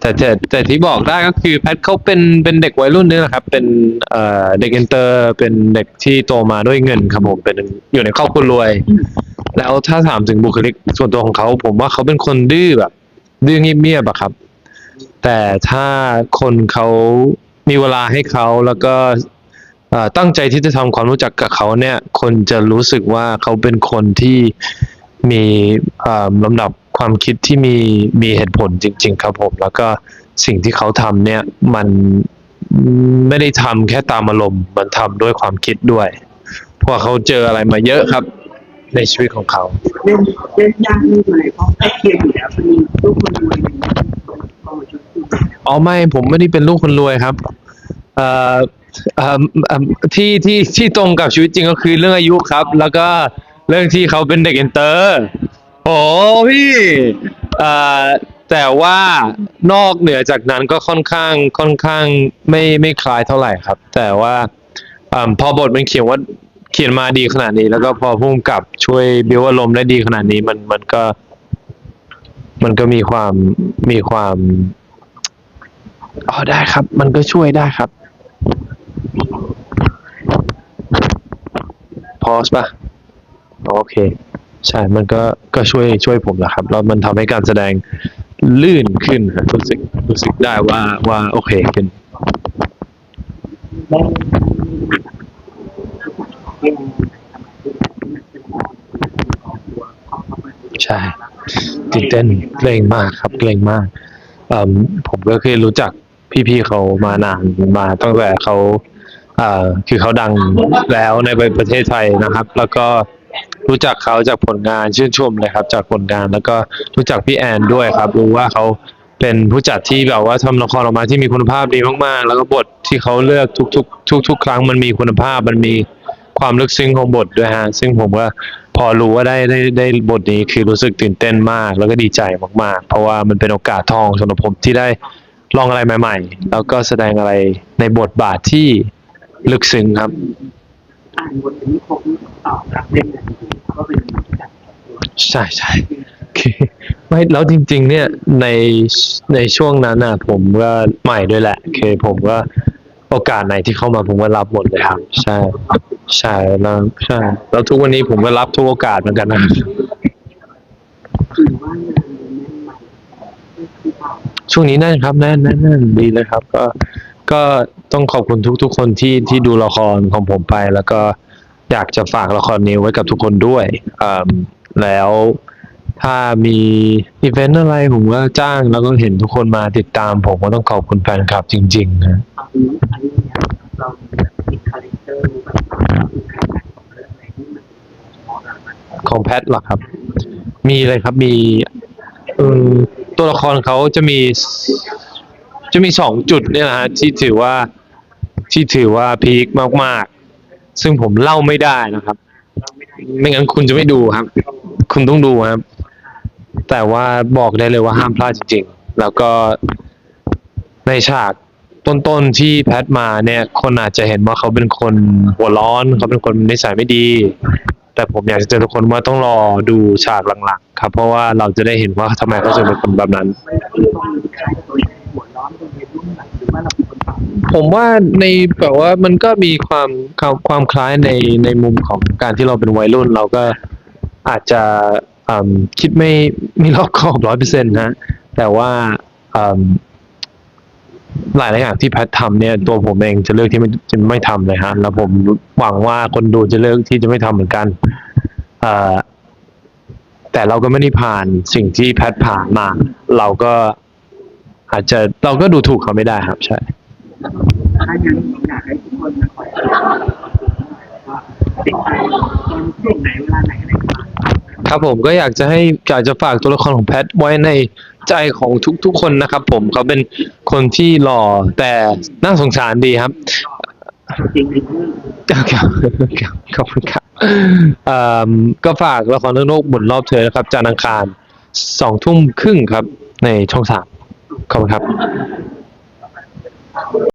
แต่แต่แต่ที่บอกได้ก็คือแพทเขาเป็นเป็นเด็กวัยรุ่นนี่แหละครับ เป็นเอ่อเด็กอินเตอร์ เป็นเด็กที่โตมาด้วยเงินครับผมเป็นอยู่ในครอบครัวรวย แล้วถ้าถามถึงบุคลิกส่วนตัวของเขา ผมว่าเขาเป็นคนดื้อแบบ ดื้อเงียบๆอะครับ แต่ถ้าคนเขามีเวลาให้เขาแล้วก็ตั้งใจที่จะทำความรู้จักกับเขาเนี่ย คนจะรู้สึกว่าเขาเป็นคนที่มีลำดับ ความคิดที่มีมีเหตุผลจริง ๆ ครับผม แล้วก็สิ่งที่เขาทำเนี่ยมันไม่ได้ทำแค่ตามอารมณ์มันทำด้วยความคิดด้วย เพราะว่าเขาเจออะไรมาเยอะครับ ในชีวิตของเขา เล่นเล่นยากนี่เลยเพราะใกล้เคียงอยู่แล้วเป็นลูกคนรวยอย่างเงี้ยพอมาชุดคู่กันอ๋อไม่ผมไม่ได้เป็นลูกคนรวยครับเอ่อเอ่อเอ่อที่ที่ที่ตรงกับชีวิตจริงก็คือเรื่องอายุครับ แล้วก็เรื่องที่เขาเป็นเด็กอินเตอร์ โอ้พี่เอ่อแต่ว่านอกเหนือจากนั้นก็ค่อนข้างค่อนข้างไม่ไม่คล้ายเท่าไหร่ครับ แต่ว่าอ่าพอบทมันเขียนว่าเขียนมาดีขนาดนี้ แล้วก็พอพุ่มกับช่วยบิวอารมณ์ได้ดีขนาดนี้มันมันก็ มันก็มีความมีความอ๋อได้ครับ มันก็ช่วยได้ครับพอสป่ะ โอเค ใช่ มันก็ก็ช่วยช่วยผมแหละครับ แล้วมันทำให้การแสดงลื่นขึ้นครับรู้สึกรู้สึกได้ว่าว่าโอเคขึ้น ได้เล่นใช่ ตื่นเต้นเกรงมากครับเกรงมากเอ่มผมก็เคยรู้จักพี่ๆเขามานานมาตั้งแต่เขาเอ่อคือเขาดังแล้วในประเทศไทยนะครับ แล้วก็ รู้จักเขาจากผลงานชื่นชมเลยครับ จากผลงานแล้วก็รู้จักพี่แอนด้วยครับ รู้ว่าเขาเป็นผู้จัดที่แบบว่าทำละครออกมาที่มีคุณภาพดีมากๆ แล้วก็บทที่เขาเลือกทุกๆ ทุก ๆ ครั้งมันมีคุณภาพมันมีความลึกซึ้งของบทด้วยฮะซึ่งผมว่าพอรู้ว่าได้ได้ได้บทนี้คือรู้สึกตื่นเต้นมาก แล้วก็ดีใจมากๆ เพราะว่ามันเป็นโอกาสทองสำหรับผมที่ได้ลองอะไรใหม่ ๆ แล้วก็แสดงอะไรในบทบาทที่ลึกซึ้งครับ อ่านบทนี้ครบตอบรับเล่นอย่างดีก็เป็นผู้จัดใช่ใช่คือไม่แล้วจริง ๆ เนี่ยในในช่วงนั้นน่ะ ผมก็ใหม่ด้วยแหละคือผมก็โอกาสไหนที่เข้ามาผมก็รับหมดเลยครับ ใช่ ใช่แล้วใช่ แล้วทุกวันนี้ผมก็รับทุกโอกาสเหมือนกันนะถือว่างานแน่นใหม่คือเปล่าช่วงนี้แน่นครับแน่นแน่นแน่นดีเลยครับ ก็ ก็ต้องขอบคุณทุก ๆ คนที่ที่ดูละครของผมไป แล้วก็อยากจะฝากละครนี้ไว้กับทุกคนด้วยอ่าแล้วถ้ามีอีเวนต์อะไรผมก็จ้างแล้วก็เห็นทุกคนมาติดตาม ผมก็ต้องขอบคุณแฟนคลับจริง ๆ นะอนนี้อันนี้เรามีคาแรคเตอร์แบบมีคาแรคเตอร์ของเรื่องอะไรที่มันเหมาะกับมันของแพทเหรอครับ มีเลยครับมีเออตัวละครเขาจะมี จะมีสองจุดเนี่ยนะฮะที่ถือว่าที่ถือว่าพีคมากๆ ซึ่งผมเล่าไม่ได้นะครับ ไม่งั้นคุณจะไม่ดูครับ คุณต้องดูครับ แต่ว่าบอกได้เลยว่าห้ามพลาดจริงๆ แล้วก็ในฉากต้นๆที่แพทมาเนี่ย คนอาจจะเห็นว่าเขาเป็นคนหัวร้อน เขาเป็นคนนิสัยไม่ดี แต่ผมอยากจะเตือนทุกคนว่าต้องรอดูฉากหลังๆ ครับ เพราะว่าเราจะได้เห็นว่าทำไมเขาถึงเป็นคนแบบนั้น ผมว่าในแบบว่ามันก็มีความความความคล้ายในในมุมของการที่เราเป็นวัยรุ่น เราก็อาจจะอืมคิดไม่ไม่รอบคอบร้อยเปอร์เซ็นต์ฮะแต่ว่าอืมหลายหลายอย่างที่แพททำเนี่ยตัวผมเองจะเลือกที่ไม่จะไม่ทำเลยฮะ แล้วผมหวังว่าคนดูจะเลือกที่จะไม่ทำเหมือนกันเอ่อแต่เราก็ไม่ได้ผ่านสิ่งที่แพทผ่านมา เราก็อาจจะเราก็ดูถูกเขาไม่ได้ครับใช่ ถ้างั้นอยากให้ทุกคนมาคอยติดตามตอนช่วงไหนเวลาไหนอะไรบ้างครับผมก็อยากจะให้อยากจะฝากตัวละครของแพทไว้ในใจของทุกๆคนนะครับ ผมเขาเป็นคนที่หล่อแต่น่าสงสารดีครับจริงครับขอบคุณครับก็ฝากละครเรื่องโลกหมุนรอบเธอนะครับจานทร์อังคารสองทุ่มครึ่งครับ ในช่องสามขอบคุณครับ